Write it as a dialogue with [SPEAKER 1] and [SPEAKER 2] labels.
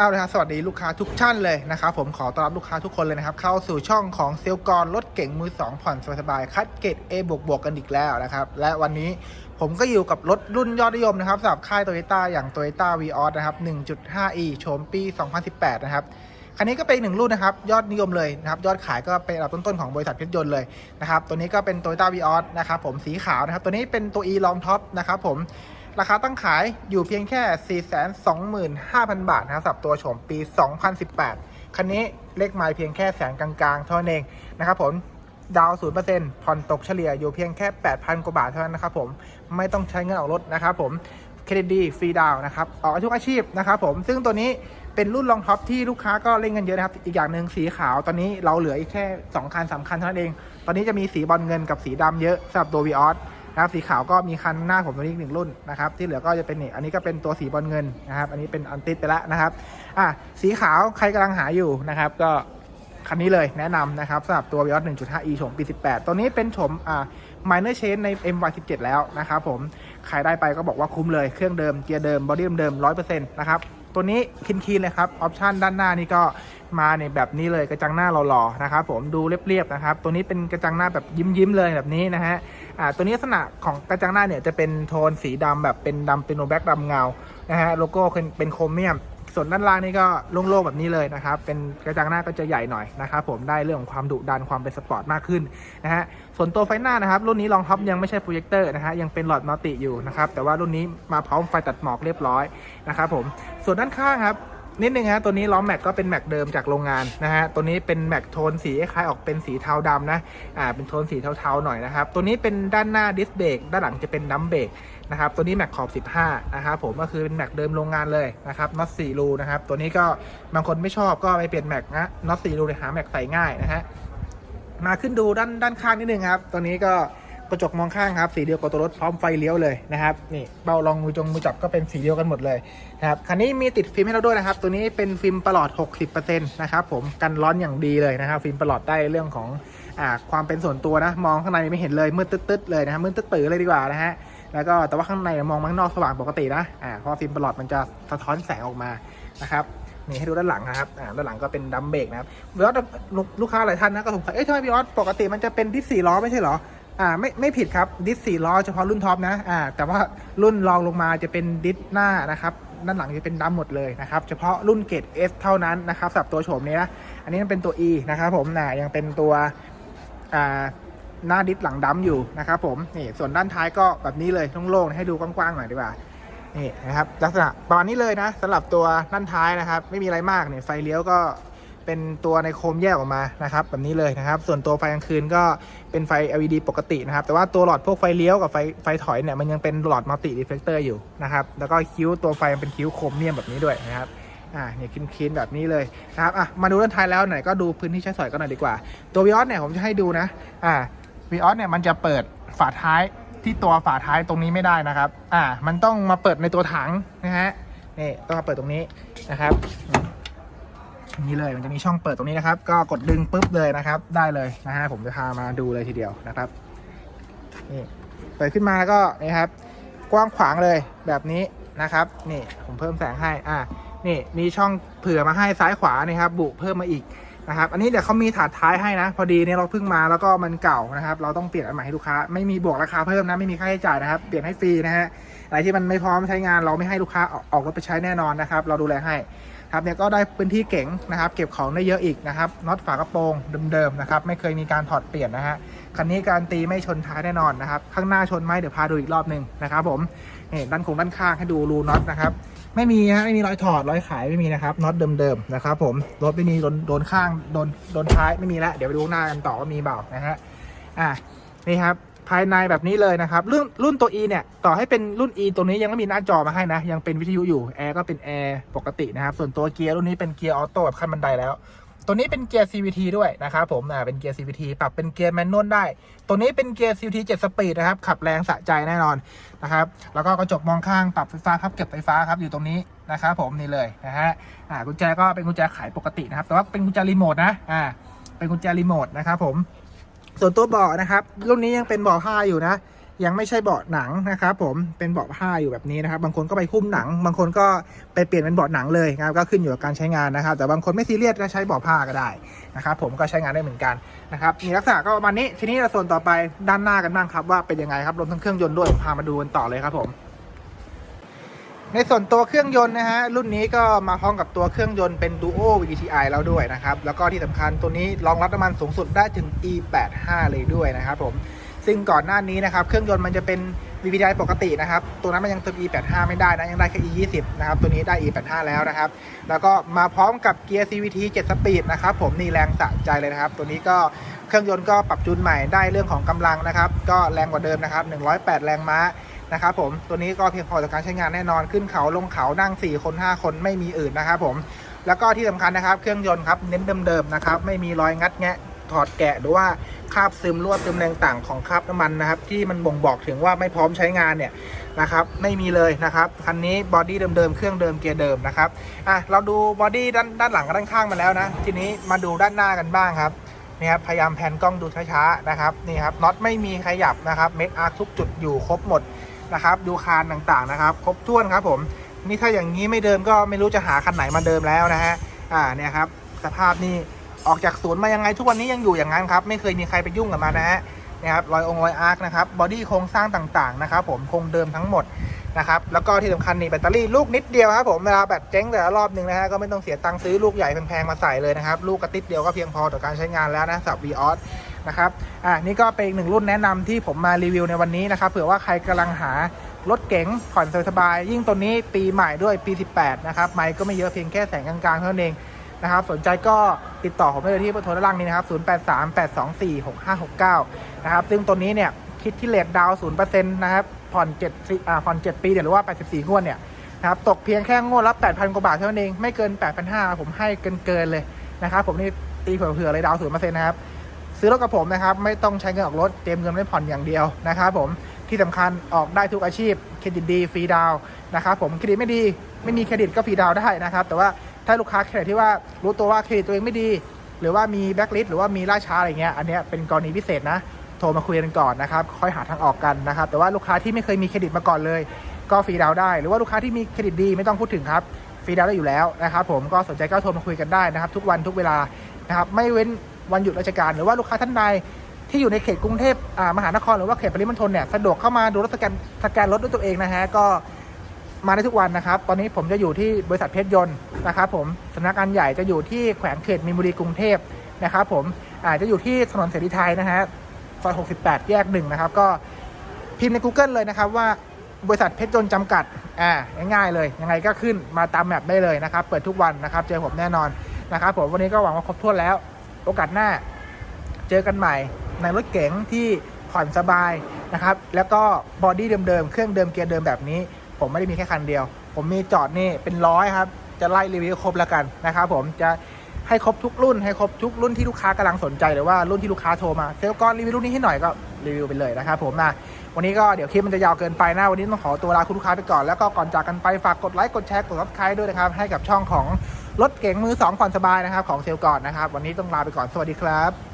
[SPEAKER 1] เอาเลยครับสวัสดีลูกค้าทุกท่านเลยนะครับผมขอต้อนรับลูกค้าทุกคนเลยนะครับ เข้าสู่ช่องของเซลกรรถเก่งมือ 2 ผ่อนสบายๆคัดเกรด A บวกบวกกันอีกแล้วนะครับ และวันนี้ผมก็อยู่กับรถรุ่นยอดนิยมนะครับสำหรับค่ายโตโยต้าอย่าง Toyota v ีออสนะครับ 1.5e โฉมปี 2018 นะครับคันนี้ก็เป็นหนึ่งรุ่นนะครับ ยอดนิยมเลยนะครับ ยอดขายก็เป็นอันดับต้นๆของบริษัทเพชรยนต์เลยนะครับตัวนี้ก็เป็น Toyota v ีออสนะครับผมสีขาวนะครับตัวนี้เป็นตัว e long top นะครับผม ราคาตั้งขายอยู่เพียงแค่ 425,000 บาทนะครับสำหรับตัวโฉมปี 2018 คันนี้เลขไมล์เพียงแค่แสนกลางๆ เท่านั้นเองนะครับผมดาวน์0%ผ่อนตกเฉลี่ยอยู่เพียงแค่ 8,000 กว่าบาทเท่านั้นนะครับผมไม่ต้องใช้เงินออกรถนะครับผมเครดิตดีฟรีดาวนะครับออกทุกอาชีพนะครับผมซึ่งตัวนี้เป็นรุ่นรองท็อปที่ลูกค้าก็เล่นกันเยอะนะครับ อีกอย่างหนึ่งสีขาวตอนนี้เราเหลืออีกแค่ 2 คัน 3 คันเท่านั้นเอง ตอนนี้จะมีสีบอลเงินกับสีดำเยอะสำหรับตัววีออส นะครับสีขาวก็มีคันหน้าผมตัวนี้อีกหนึ่งรุ่นนะครับที่เหลือก็จะเป็นนี่อันนี้ก็เป็นตัวสีบอลเงินนะครับ อันนี้เป็นอันติดไปแล้วนะครับอะสีขาวใครกำลังหาอยู่นะครับ ก็คันนี้เลยแนะนำนะครับสำหรับตัว Vios 1.5e โฉมปี 18 ตัวนี้เป็นโฉมอ่า minor change ใน MY17 แล้วนะครับผม ใครได้ไปก็บอกว่าคุ้มเลย เครื่องเดิม เกียร์เดิม บอดี้เดิมๆ100%นะครับ ตัวนี้คินคีนเลยครับออปชันด้านหน้านี่ก็มาในแบบนี้เลยกระจังหน้าหล่อๆนะครับผมดูเรียบๆนะครับตัวนี้เป็นกระจังหน้าแบบยิ้มๆเลยแบบนี้นะฮะอ่าตัวนี้ลักษณะของกระจังหน้าเนี่ยจะเป็นโทนสีดำแบบเป็นดำเป็นโนแบ็กดำเงานะฮะโลโก้เป็นโครเมียม ส่วนด้านล่างนี่ก็โล่งๆแบบนี้เลยนะครับ เป็นกระจังหน้าก็จะใหญ่หน่อยนะครับผมได้เรื่องของความดุดันความเป็นสปอร์ตมากขึ้นนะฮะส่วนตัวไฟหน้านะครับ รุ่นนี้รองท็อปยังไม่ใช่โปรเจคเตอร์นะฮะยังเป็นหลอดมัลติอยู่นะครับแต่ว่ารุ่นนี้มาพร้อมไฟตัดหมอกเรียบร้อยนะครับผมส่วนด้านข้างครับ นิดนึงฮะตัวนี้ล้อแม็กก็เป็นแม็กเดิมจากโรงงานนะฮะตัวนี้เป็นแม็กโทนสีคล้ายออกเป็นสีเทาดำนะอ่าเป็นโทนสีเทาๆหน่อยนะครับตัวนี้เป็นด้านหน้าดิสเบรกด้านหลังจะเป็นดัมเบรกนะครับตัวนี้แม็กขอบ 15 นะครับผมก็คือเป็นแม็กเดิมโรงงานเลยนะครับน็อต4รูนะครับตัวนี้ก็บางคนไม่ชอบก็ไปเปลี่ยนแม็กนะน็อต4รูเลยหาแม็กใส่ง่ายนะฮะมาขึ้นดูด้านด้านข้างนิดนึงครับตัวนี้ก็ กระจกมองข้างครับสีเดียวกับตัวรถพร้อมไฟเลี้ยวเลยนะครับนี่เบาลองมือจงมือจับก็เป็นสีเดียวกันหมดเลยนะครับคันนี้มีติดฟิล์มให้เราด้วยนะครับ ตัวนี้เป็นฟิล์มประหลอด 60%นะครับผมกันร้อนอย่างดีเลยนะครับ ฟิล์มประหลอดได้เรื่องของอ่าความเป็นส่วนตัวนะ มองข้างในไม่เห็นเลยมืดตึ๊ดๆเลยนะครับมืดตึ๊ดๆเลยดีกว่านะฮะแล้วก็แต่ว่าข้างในมองมาข้างนอกสว่างปกตินะอ่าเพราะฟิล์มประหลอดมันจะสะท้อนแสงออกมานะครับนี่ให้ดูด้านหลังนะครับ อ่า ด้านหลังก็เป็นดัมเบรกนะครับลูกค้าหลายท่านนะก็สงสัย เอ๊ะทำไมพี่ออสปกติมันจะเป็นดิสสี่ล้อไม่ใช่เหรอ อ่าไม่ไม่ผิดครับดิสสี่ล้อเฉพาะรุ่นท็อปนะอ่าแต่ว่ารุ่นรองลงมาจะเป็นดิสหน้านะครับด้านหลังจะเป็นดำหมดเลยนะครับเฉพาะรุ่นเกรด S เท่านั้นนะครับสำหรับตัวโฉมนี้นะอันนี้มันเป็นตัว E นะครับผมนะยังเป็นตัวอ่าหน้าดิสหลังดำอยู่นะครับผมนี่ส่วนด้านท้ายก็แบบนี้เลยโล่งๆให้ดูกว้างๆหน่อยดีกว่านี่นะครับลักษณะประมาณนี้เลยนะสำหรับตัวด้านท้ายนะครับ ไม่มีอะไรมากเนี่ยไฟเลี้ยวก็ เป็นตัวในโคมแยกออกมานะครับแบบนี้เลยนะครับ ส่วนตัวไฟกลางคืนก็เป็นไฟ LED ปกตินะครับ แต่ว่าตัวหลอดพวกไฟเลี้ยวกับไฟไฟถอยเนี่ยมันยังเป็นหลอดมัลติรีเฟลเตอร์อยู่นะครับ แล้วก็คิ้วตัวไฟมันเป็นคิ้วโครเมียมแบบนี้ด้วยนะครับอ่าเนี่ยคินๆแบบนี้เลยนะครับอะมาดูด้านท้ายแล้วไหนก็ดูพื้นที่ใช้สอยกันหน่อยดีกว่า ตัววิออสเนี่ยผมจะให้ดูนะอ่าวิออสเนี่ยมันจะเปิดฝาท้ายที่ตัวฝาท้ายตรงนี้ไม่ได้นะครับ อ่า มันต้องมาเปิดในตัวถังนะฮะ นี่ต้องมาเปิดตรงนี้นะครับ นี้เลยมันจะมีช่องเปิดตรงนี้นะครับ ก็กดดึงปุ๊บเลยนะครับ ได้เลยนะฮะผมจะพามาดูเลยทีเดียวนะครับนี่เปิดขึ้นมาแล้วก็นี่ครับ กว้างขวางเลยแบบนี้นะครับ นี่ผมเพิ่มแสงให้อ่านี่มีช่องเผื่อมาให้ซ้ายขวานี่ครับบุเพิ่มมาอีกนะครับ อันนี้เดี๋ยวเขามีถาดท้ายให้นะ พอดีเนี่ยเราเพิ่งมาแล้วก็มันเก่านะครับ เราต้องเปลี่ยนอันใหม่ให้ลูกค้า ไม่มีบวกราคาเพิ่มนะไม่มีค่าใช้จ่ายนะครับ เปลี่ยนให้ฟรีนะฮะอะไรที่มันไม่พร้อมใช้งานเราไม่ให้ลูกค้าออกรถไปใช้แน่นอนนะครับ เราดูแลให้ ครับเนี่ยก็ได้พื้นที่เก๋งนะครับ เก็บของได้เยอะอีกนะครับน็อตฝากระโปรงเดิมๆนะครับไม่เคยมีการถอดเปลี่ยนนะฮะคันนี้การตีไม่ชนท้ายแน่นอนนะครับข้างหน้าชนไหมเดี๋ยวพาดูอีกรอบหนึ่งนะครับผมนี่ด้านคงด้านข้างให้ดูรูน็อตนะครับไม่มีฮะไม่มีรอยถอดรอยขายไม่มีนะครับน็อตเดิมๆนะครับผมรถไม่มีโดนโดนข้างโดนโดนท้ายไม่มีแล้วเดี๋ยวไปดูหน้ากันต่อว่ามีเปล่านะฮะอะนี่ครับ ภายในแบบนี้เลยนะครับรุ่นรุ่นตัว E เนี่ยต่อให้เป็นรุ่น E ตัวนี้ยังไม่มีหน้าจอมาให้นะ ยังเป็นวิทยุอยู่แอร์ก็เป็นแอร์ปกตินะครับ ส่วนตัวเกียร์รุ่นนี้เป็นเกียร์ออโต้แบบขั้นบันไดแล้ว ตัวนี้เป็นเกียร์ CVT ด้วยนะครับผมอ่าเป็นเกียร์ CVT ปรับเป็นเกียร์แมนนวลได้ ตัวนี้เป็นเกียร์ CVT 7 สปีดนะครับขับแรงสะใจแน่นอนนะครับแล้วก็กระจกมองข้างปรับไฟฟ้าครับเก็บไฟฟ้าครับอยู่ตรงนี้นะครับผมนี่เลยนะฮะอ่ากุญแจก็เป็นกุญแจไขปกตินะครับแต่ว่าเป็นกุญแจรีโมทนะอ่าเป็นกุญแจรีโมทนะครับผม ส่วนตัวเบาะนะครับ รุ่นนี้ยังเป็นเบาะผ้าอยู่นะ ยังไม่ใช่เบาะหนังนะครับ ผมเป็นเบาะผ้าอยู่แบบนี้นะครับ บางคนก็ไปคุ้มหนัง บางคนก็ไปเปลี่ยนเป็นเบาะหนังเลยนะครับก็ขึ้นอยู่กับการใช้งานนะครับ แต่บางคนไม่ซีเรียสก็ใช้เบาะผ้าก็ได้นะครับ ผมก็ใช้งานได้เหมือนกันนะครับมีลักษณะก็ประมาณนี้ทีนี้เราส่วนต่อไปด้านหน้ากันบ้างครับว่าเป็นยังไงครับรวมทั้งเครื่องยนต์ด้วยพามาดูกันต่อเลยครับผม ในส่วนตัวเครื่องยนต์นะฮะรุ่นนี้ก็มาพร้อมกับตัวเครื่องยนต์เป็น Duo VTI แล้วด้วยนะครับ แล้วก็ที่สำคัญตัวนี้รองรับน้ำมันสูงสุดได้ถึง E85 เลยด้วยนะครับผมซึ่งก่อนหน้านี้นะครับเครื่องยนต์มันจะเป็น VTI ปกตินะครับตัวนั้นมันยังติม E85 ไม่ได้นะยังได้แค่ E20 นะครับตัวนี้ได้ E85 แล้วนะครับ แล้วก็มาพร้อมกับเกียร์ CVT 7 สปีดนะครับผมนี่แรงสะใจเลยนะครับ ตัวนี้ก็เครื่องยนต์ก็ปรับจูนใหม่ได้เรื่องของกำลังนะครับ ก็แรงกว่าเดิมนะครับ108 แรงม้า นะครับผมตัวนี้ก็เพียงพอต่อการใช้งานแน่นอนขึ้นเขาลงเขานั่ง 4 คน 5 คนไม่มีอื่นนะครับผมแล้วก็ที่สำคัญนะครับ เครื่องยนต์ครับเน้นเดิมๆนะครับไม่มีรอยงัดแงะถอดแกะหรือว่าคราบซึมรั่วซึมแรงต่างของคราบน้ำมันนะครับ ที่มันบ่งบอกถึงว่าไม่พร้อมใช้งานเนี่ยนะครับ ไม่มีเลยนะครับคันนี้บอดี้เดิมๆเครื่องเดิมเกียร์เดิมนะครับอะเราดูบอดี้ด้านด้านหลังกับด้านข้างมาแล้วนะ ทีนี้มาดูด้านหน้ากันบ้างครับนี่ครับพยายามแพนกล้องดูช้าๆนะครับนี่ครับน็อตไม่มีขยับนะครับเม็ดอาร์ทุกจุดอยู่ครบหมด นะครับ ดูคานต่างๆนะครับ ครบถ้วนครับผมนี่ถ้าอย่างนี้ไม่เดิมก็ไม่รู้จะหาคันไหนมาเดิมแล้วนะฮะอ่าเนี่ยครับสภาพนี่ออกจากศูนย์มายังไงทุกวันนี้ยังอยู่อย่างนั้นครับไม่เคยมีใครไปยุ่งกับมันนะฮะนี่ยครับรอยองค์รอยอาร์คนะครับบอดี้โครงสร้างต่างๆนะครับผมคงเดิมทั้งหมดนะครับแล้วก็ที่สำคัญนี่แบตเตอรี่ลูกนิดเดียวครับผมเวลาแบตเจ๊งแต่ละรอบหนึ่งนะฮะก็ไม่ต้องเสียตังค์ซื้อลูกใหญ่แพงๆมาใส่เลยนะครับลูกกระติดเดียวก็เพียงพอต่อการใช้งานแล้วนะสำหรับ v ีออส นะครับอ่านี่ก็เป็นอีกหนึ่งรุ่นแนะนำที่ผมมารีวิวในวันนี้นะครับเผื่อว่าใครกำลังหารถเก๋งผ่อนสบายๆยิ่งตัวนี้ปีใหม่ด้วยปี 18 นะครับไม่ก็ไม่เยอะเพียงแค่แสงกลางๆเท่านั้นเองนะครับสนใจก็ติดต่อผมได้เลยที่เบอร์โทรด้านล่างนี้นะครับ 0838246569 นะครับ ซึ่งตัวนี้เนี่ยคิดที่เลทดาวน์0%นต์นะครับ ผ่อน7อ่าผ่อน7ปีเนี่ยหรือว่า 84 งวดเนี่ยนะครับ ตกเพียงแค่งวดละ 8,000 กว่าบาทเท่านั้นเอง ไม่เกิน 8,500 ผมให้เกินๆเลยนะครับ ผมนี่ตีเผื่อๆเลยดาวน์0%นะครับ ซื้อรถกับผมนะครับ ไม่ต้องใช้เงินออกรถเตรียมเงินไว้ผ่อนอย่างเดียวนะครับผมที่สำคัญออกได้ทุกอาชีพเครดิตดีฟรีดาวนะครับผมเครดิตไม่ดีไม่มีเครดิตก็ฟรีดาวได้นะครับ แต่ว่าถ้าลูกค้าเครดิตที่ว่ารู้ตัวว่าเครดิตตัวเองไม่ดี หรือว่ามีแบ็คลิสหรือว่ามีล่าช้าอะไรเงี้ยอันเนี้ยเป็นกรณีพิเศษนะโทรมาคุยกันก่อนนะครับค่อยหาทางออกกันนะครับ แต่ว่าลูกค้าที่ไม่เคยมีเครดิตมาก่อนเลย ก็ฟรีดาวได้ หรือว่าลูกค้าที่มีเครดิตดีไม่ต้องพูดถึงครับฟรีดาวได้อยู่แล้วนะครับผมก็สนใจก็โทรมาคุยกันได้นะครับ ทุกวันทุกเวลานะครับไม่เว้น วันหยุดราชการหรือว่าลูกค้าท่านใดที่อยู่ในเขตกรุงเทพมหานครหรือว่าเขตปริมณฑลเนี่ยสะดวกเข้ามาดูรถสแกนสแกนรถด้วยตัวเองนะฮะก็มาได้ทุกวันนะครับ ตอนนี้ผมจะอยู่ที่บริษัทเพชรยนต์นะครับผมสำนักงานใหญ่จะอยู่ที่แขวงเขตมีนบุรีกรุงเทพนะครับผมอาจจะอยู่ที่ถนนเสรีไทยนะฮะซอย 68 แยกหนึ่งนะครับ ก็พิมพ์ใน Google เลยนะครับว่าบริษัทเพชรยนต์จำกัดอ่าง่ายๆเลย ยังไงก็ขึ้นมาตามแมปได้เลยนะครับ เปิดทุกวันนะครับ เจอผมแน่นอนนะครับผมวันนี้ก็หวังว่าครบถ้วนแล้ว โอกาสหน้าเจอกันใหม่ในรถเก๋งที่ผ่อนสบายนะครับ แล้วก็บอดี้เดิมๆ เครื่องเดิมเกียร์เดิมแบบนี้ ผมไม่ได้มีแค่คันเดียว ผมมีจอดนี่เป็นร้อยครับ จะไล่รีวิวครบแล้วกันนะครับผมจะให้ครบทุกรุ่นให้ครบทุกรุ่นที่ลูกค้ากำลังสนใจหรือว่ารุ่นที่ลูกค้าโทรมาเซลก้อนรีวิวรุ่นนี้ให้หน่อยก็รีวิวไปเลยนะครับผมนะวันนี้ก็เดี๋ยวคลิปมันจะยาวเกินไปนะวันนี้ต้องขอตัวลาคุณลูกค้าไปก่อนแล้วก็ก่อนจากกันไปฝากกดไลค์กดแชร์กดซับสไครต์ด้วยนะครับให้กับช่องของ รถเก๋งมือสองผ่อนสบายนะครับของเซลก่อนนะครับ วันนี้ต้องลาไปก่อนสวัสดีครับ